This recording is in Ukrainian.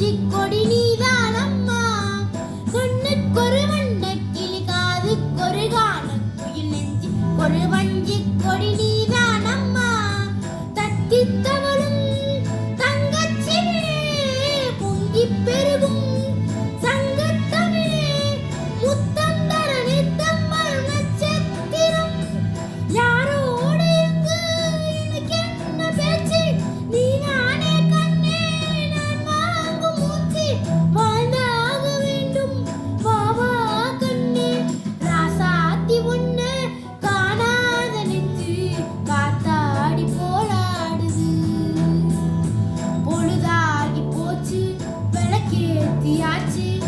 dit п'яті.